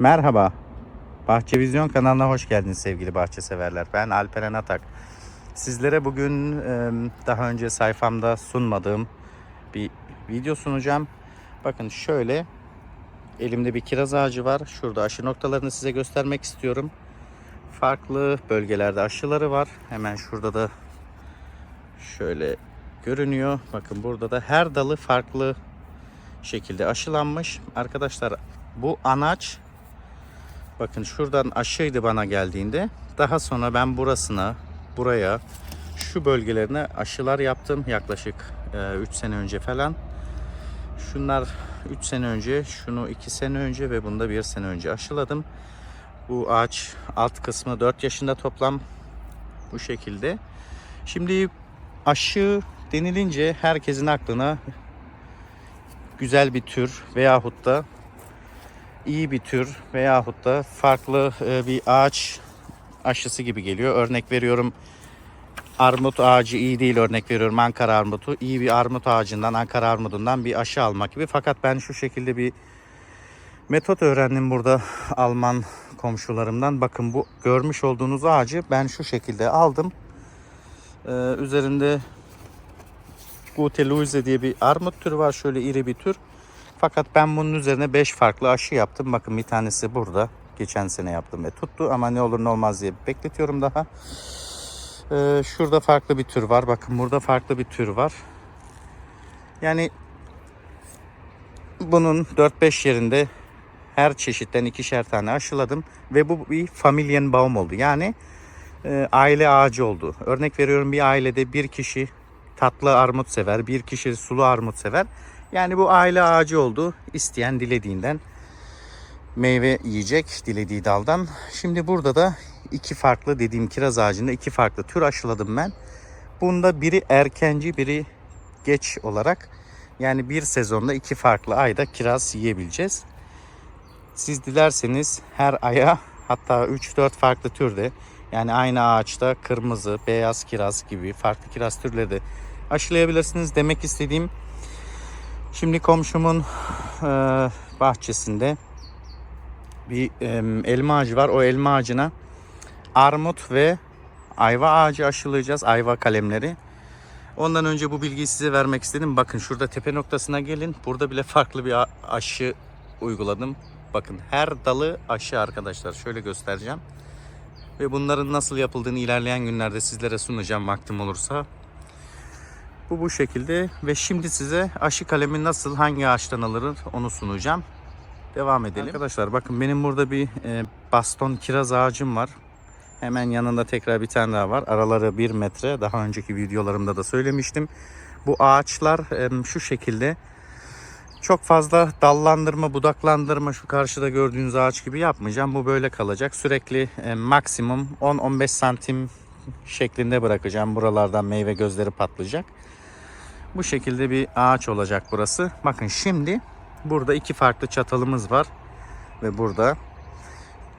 Merhaba. Bahçe Vizyon kanalına hoş geldiniz sevgili bahçe severler. Ben Alperen Atak. Sizlere bugün daha önce sayfamda sunmadığım bir video sunacağım. Bakın şöyle elimde bir kiraz ağacı var. Şurada aşı noktalarını size göstermek istiyorum. Farklı bölgelerde aşıları var. Hemen şurada da şöyle görünüyor. Bakın burada da her dalı farklı şekilde aşılanmış. Arkadaşlar bu anaç bakın şuradan aşıydı bana geldiğinde. Daha sonra ben burasına, buraya, şu bölgelerine aşılar yaptım yaklaşık 3 sene önce falan. Şunlar 3 sene önce, şunu 2 sene önce ve bunu da 1 sene önce aşıladım. Bu ağaç alt kısmı 4 yaşında toplam bu şekilde. Şimdi aşı denilince herkesin aklına güzel bir tür veyahut da iyi bir tür veyahut da farklı e, bir ağaç aşısı gibi geliyor. Örnek veriyorum armut ağacı iyi değil örnek veriyorum Ankara armutu. iyi bir armut ağacından Ankara armudundan bir aşı almak gibi. Fakat ben şu şekilde bir metot öğrendim burada Alman komşularımdan. Bakın bu görmüş olduğunuz ağacı ben şu şekilde aldım. Ee, üzerinde Gute Luise diye bir armut türü var. Şöyle iri bir tür. Fakat ben bunun üzerine 5 farklı aşı yaptım. Bakın bir tanesi burada. Geçen sene yaptım ve tuttu. Ama ne olur ne olmaz diye bekletiyorum daha. Ee, şurada farklı bir tür var. Bakın burada farklı bir tür var. Yani bunun 4-5 yerinde her çeşitten ikişer tane aşıladım. Ve bu bir Familienbaum oldu. Yani e, aile ağacı oldu. Örnek veriyorum bir ailede bir kişi tatlı armut sever, bir kişi sulu armut sever. Yani bu aile ağacı oldu. İsteyen dilediğinden meyve yiyecek dilediği daldan. Şimdi burada da iki farklı dediğim kiraz ağacında iki farklı tür aşıladım ben. Bunda biri erkenci biri geç olarak yani bir sezonda iki farklı ayda kiraz yiyebileceğiz. Siz dilerseniz her aya hatta 3-4 farklı türde yani aynı ağaçta kırmızı, beyaz kiraz gibi farklı kiraz türleri de aşılayabilirsiniz. Demek istediğim şimdi komşumun e, bahçesinde bir e, elma ağacı var. O elma ağacına armut ve ayva ağacı aşılayacağız. Ayva kalemleri. Ondan önce bu bilgiyi size vermek istedim. Bakın şurada tepe noktasına gelin. Burada bile farklı bir aşı uyguladım. Bakın her dalı aşı arkadaşlar. Şöyle göstereceğim. Ve bunların nasıl yapıldığını ilerleyen günlerde sizlere sunacağım vaktim olursa. Bu bu şekilde ve şimdi size aşı kalemi nasıl hangi ağaçtan alınır onu sunacağım. Devam edelim. Arkadaşlar bakın benim burada bir e, baston kiraz ağacım var. Hemen yanında tekrar bir tane daha var. Araları 1 metre. Daha önceki videolarımda da söylemiştim. Bu ağaçlar e, şu şekilde çok fazla dallandırma, budaklandırma şu karşıda gördüğünüz ağaç gibi yapmayacağım. Bu böyle kalacak. Sürekli e, maksimum 10-15 santim şeklinde bırakacağım. Buralardan meyve gözleri patlayacak. Bu şekilde bir ağaç olacak burası. Bakın şimdi burada iki farklı çatalımız var. Ve burada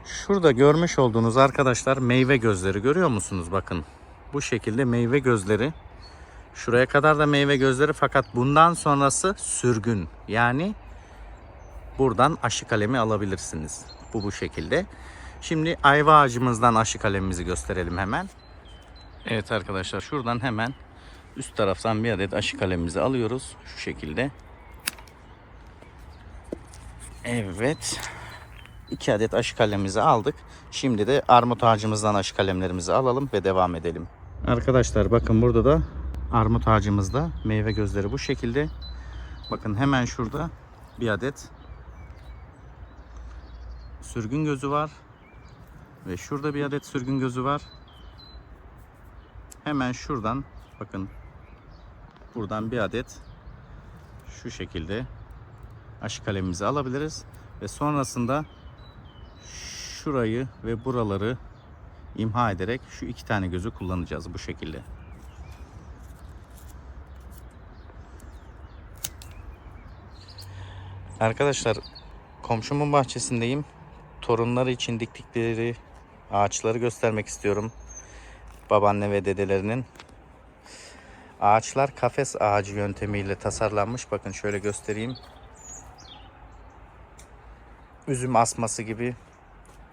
şurada görmüş olduğunuz arkadaşlar meyve gözleri görüyor musunuz? Bakın bu şekilde meyve gözleri. Şuraya kadar da meyve gözleri fakat bundan sonrası sürgün. Yani buradan aşı kalemi alabilirsiniz. Bu bu şekilde. Şimdi ayva ağacımızdan aşı kalemimizi gösterelim hemen. Evet arkadaşlar şuradan hemen üst taraftan bir adet aşı kalemimizi alıyoruz. Şu şekilde. Evet. iki adet aşı kalemimizi aldık. Şimdi de armut ağacımızdan aşı kalemlerimizi alalım ve devam edelim. Arkadaşlar bakın burada da armut ağacımızda meyve gözleri bu şekilde. Bakın hemen şurada bir adet sürgün gözü var. Ve şurada bir adet sürgün gözü var. Hemen şuradan bakın buradan bir adet şu şekilde aşı kalemimizi alabiliriz ve sonrasında şurayı ve buraları imha ederek şu iki tane gözü kullanacağız bu şekilde. Arkadaşlar komşumun bahçesindeyim. Torunları için diktikleri ağaçları göstermek istiyorum. Babaanne ve dedelerinin. Ağaçlar kafes ağacı yöntemiyle tasarlanmış. Bakın şöyle göstereyim. üzüm asması gibi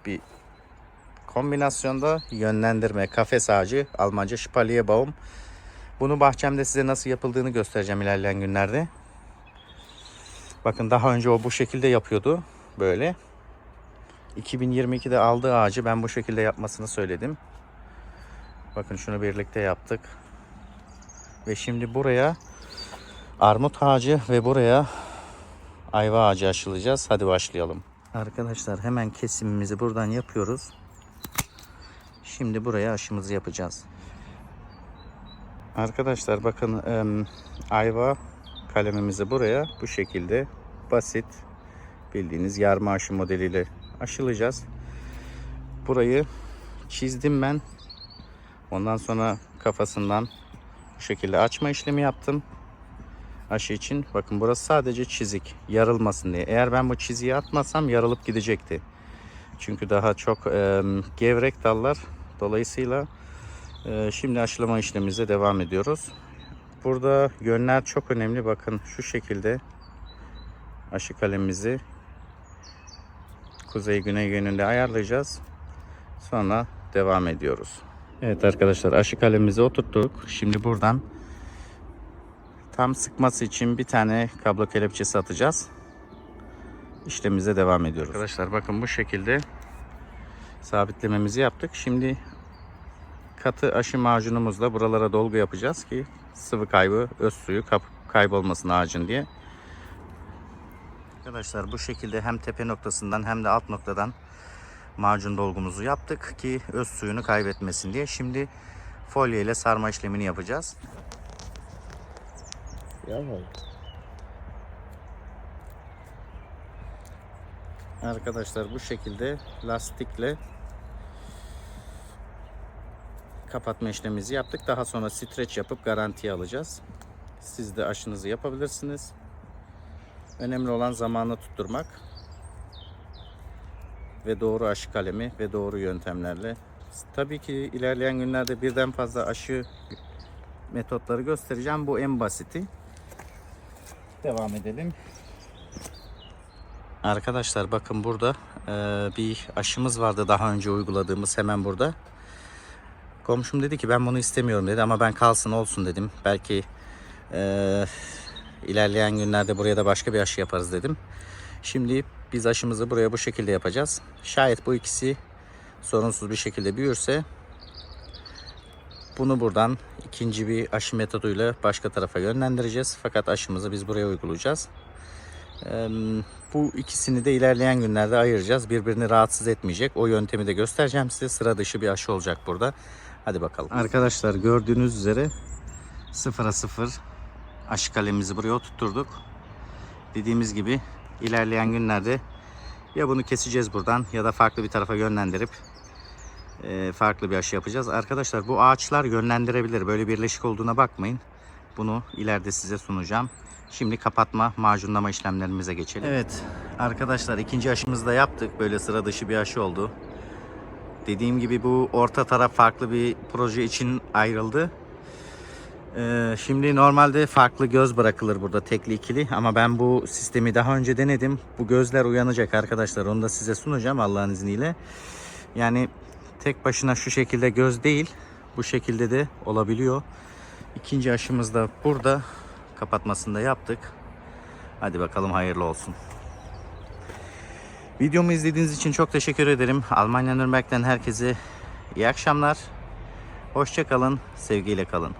bir kombinasyonda yönlendirme kafes ağacı Almanca Spalierbaum. Bunu bahçemde size nasıl yapıldığını göstereceğim ilerleyen günlerde. Bakın daha önce o bu şekilde yapıyordu. Böyle. 2022'de aldığı ağacı ben bu şekilde yapmasını söyledim. Bakın şunu birlikte yaptık. Ve şimdi buraya armut ağacı ve buraya ayva ağacı aşılayacağız. Hadi başlayalım. Arkadaşlar hemen kesimimizi buradan yapıyoruz. Şimdi buraya aşımızı yapacağız. Arkadaşlar bakın ayva kalemimizi buraya bu şekilde basit bildiğiniz yarma aşı modeliyle aşılayacağız. Burayı çizdim ben. Ondan sonra kafasından bu şekilde açma işlemi yaptım. Aşı için. Bakın burası sadece çizik. Yarılmasın diye. Eğer ben bu çiziyi atmasam yarılıp gidecekti. Çünkü daha çok e, gevrek dallar. Dolayısıyla e, şimdi aşılama işlemimize devam ediyoruz. Burada yönler çok önemli. Bakın şu şekilde aşı kalemimizi kuzey güney yönünde ayarlayacağız. Sonra devam ediyoruz. Evet arkadaşlar aşı kalemimizi oturttuk. Şimdi buradan tam sıkması için bir tane kablo kelepçesi atacağız. İşlemimize devam ediyoruz. Arkadaşlar bakın bu şekilde sabitlememizi yaptık. Şimdi katı aşı macunumuzla buralara dolgu yapacağız ki sıvı kaybı, öz suyu kaybolmasın ağacın diye. Arkadaşlar bu şekilde hem tepe noktasından hem de alt noktadan macun dolgumuzu yaptık ki öz suyunu kaybetmesin diye. Şimdi folye ile sarma işlemini yapacağız. Jawohl. Arkadaşlar bu şekilde lastikle kapatma işlemimizi yaptık. Daha sonra streç yapıp garantiye alacağız. Siz de aşınızı yapabilirsiniz. Önemli olan zamanı tutturmak ve doğru aşı kalemi ve doğru yöntemlerle. Tabii ki ilerleyen günlerde birden fazla aşı metotları göstereceğim. Bu en basiti. Devam edelim. Arkadaşlar bakın burada e, bir aşımız vardı daha önce uyguladığımız hemen burada. Komşum dedi ki ben bunu istemiyorum dedi ama ben kalsın olsun dedim. Belki e, ilerleyen günlerde buraya da başka bir aşı yaparız dedim. Şimdi biz aşımızı buraya bu şekilde yapacağız. Şayet bu ikisi sorunsuz bir şekilde büyürse bunu buradan ikinci bir aşı metoduyla başka tarafa yönlendireceğiz. Fakat aşımızı biz buraya uygulayacağız. Bu ikisini de ilerleyen günlerde ayıracağız. Birbirini rahatsız etmeyecek. O yöntemi de göstereceğim size. Sıra dışı bir aşı olacak burada. Hadi bakalım. Arkadaşlar gördüğünüz üzere sıfıra sıfır aşı kalemimizi buraya oturtturduk. Dediğimiz gibi ilerleyen günlerde ya bunu keseceğiz buradan ya da farklı bir tarafa yönlendirip e, farklı bir aşı yapacağız. Arkadaşlar bu ağaçlar yönlendirebilir. Böyle birleşik olduğuna bakmayın. Bunu ileride size sunacağım. Şimdi kapatma, macunlama işlemlerimize geçelim. Evet arkadaşlar ikinci aşımızı da yaptık. Böyle sıra dışı bir aşı oldu. Dediğim gibi bu orta taraf farklı bir proje için ayrıldı. Ee, şimdi normalde farklı göz bırakılır burada tekli ikili ama ben bu sistemi daha önce denedim. Bu gözler uyanacak arkadaşlar. Onu da size sunacağım Allah'ın izniyle. Yani tek başına şu şekilde göz değil. Bu şekilde de olabiliyor. İkinci aşımız da burada. Kapatmasını da yaptık. Hadi bakalım hayırlı olsun. Videomu izlediğiniz için çok teşekkür ederim. Almanya Nürnberg'den herkese iyi akşamlar. Hoşça kalın, sevgiyle kalın.